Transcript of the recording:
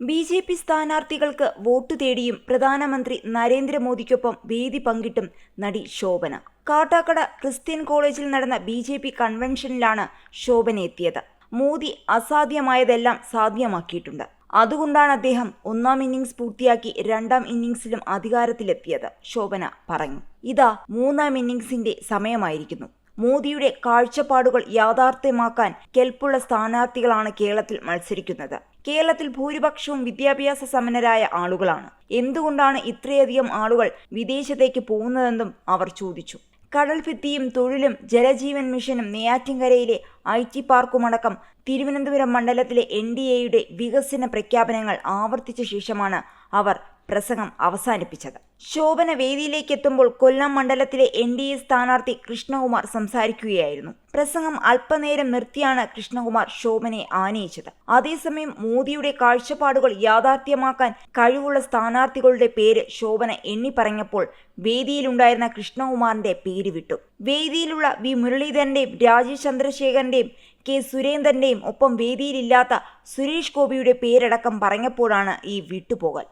B J P സ്ഥാനാർത്ഥികൾക്ക് vote തേടിയും പ്രധാനമന്ത്രി നരേന്ദ്രമോദിക്കൊപ്പം വേദി പങ്കിട്ടും നടി ശോഭന. കാട്ടാക്കട ക്രിസ്ത്യൻ കോളേജിൽ നടന്ന ബി ജെ പി കൺവെൻഷനിലാണ് ശോഭന എത്തിയത്. മോദി അസാധ്യമായതെല്ലാം സാധ്യമാക്കിയിട്ടുണ്ട്. അതുകൊണ്ടാണ് അദ്ദേഹം ഒന്നാം ഇന്നിംഗ്സ് പൂർത്തിയാക്കി രണ്ടാം ഇന്നിംഗ്സിലും അധികാരത്തിലെത്തിയത് ശോഭന പറഞ്ഞു. ഇതാ മൂന്നാം ഇന്നിംഗ്സിന്റെ സമയമായിരിക്കുന്നു. മോദിയുടെ കാഴ്ചപ്പാടുകൾ യാഥാർത്ഥ്യമാക്കാൻ കെൽപ്പുള്ള സ്ഥാനാർത്ഥികളാണ് കേരളത്തിൽ മത്സരിക്കുന്നത്. കേരളത്തിൽ ഭൂരിപക്ഷവും വിദ്യാഭ്യാസ സമ്പന്നരായ ആളുകളാണ്. എന്തുകൊണ്ടാണ് ഇത്രയധികം ആളുകൾ വിദേശത്തേക്ക് പോകുന്നതെന്നും അവർ ചോദിച്ചു. കടൽഭിത്തിയും തൊഴിലും ജലജീവൻ മിഷനും നെയ്യാറ്റിൻകരയിലെ ഐ ടി പാർക്കുമടക്കം തിരുവനന്തപുരം മണ്ഡലത്തിലെ എൻ ഡി എയുടെ വികസന പ്രഖ്യാപനങ്ങൾ ആവർത്തിച്ച ശേഷമാണ് അവർ പ്രസംഗം അവസാനിപ്പിച്ചത്. ശോഭന വേദിയിലേക്ക് എത്തുമ്പോൾ കൊല്ലം മണ്ഡലത്തിലെ എൻ ഡി എ സ്ഥാനാർത്ഥി കൃഷ്ണകുമാർ സംസാരിക്കുകയായിരുന്നു. പ്രസംഗം അല്പനേരം നിർത്തിയാണ് കൃഷ്ണകുമാർ ശോഭനയെ ആനയിച്ചത്. അതേസമയം മോദിയുടെ കാഴ്ചപ്പാടുകൾ യാഥാർത്ഥ്യമാക്കാൻ കഴിവുള്ള സ്ഥാനാർത്ഥികളുടെ പേര് ശോഭന എണ്ണി പറഞ്ഞപ്പോൾ വേദിയിലുണ്ടായിരുന്ന കൃഷ്ണകുമാറിന്റെ പേര് വിട്ടു. വേദിയിലുള്ള വി മുരളീധരന്റെയും രാജീവ് ചന്ദ്രശേഖരന്റെയും കെ സുരേന്ദ്രന്റെയും ഒപ്പം വേദിയിലില്ലാത്ത സുരേഷ് ഗോപിയുടെ പേരടക്കം പറഞ്ഞപ്പോഴാണ് ഈ വിട്ടുപോകൽ.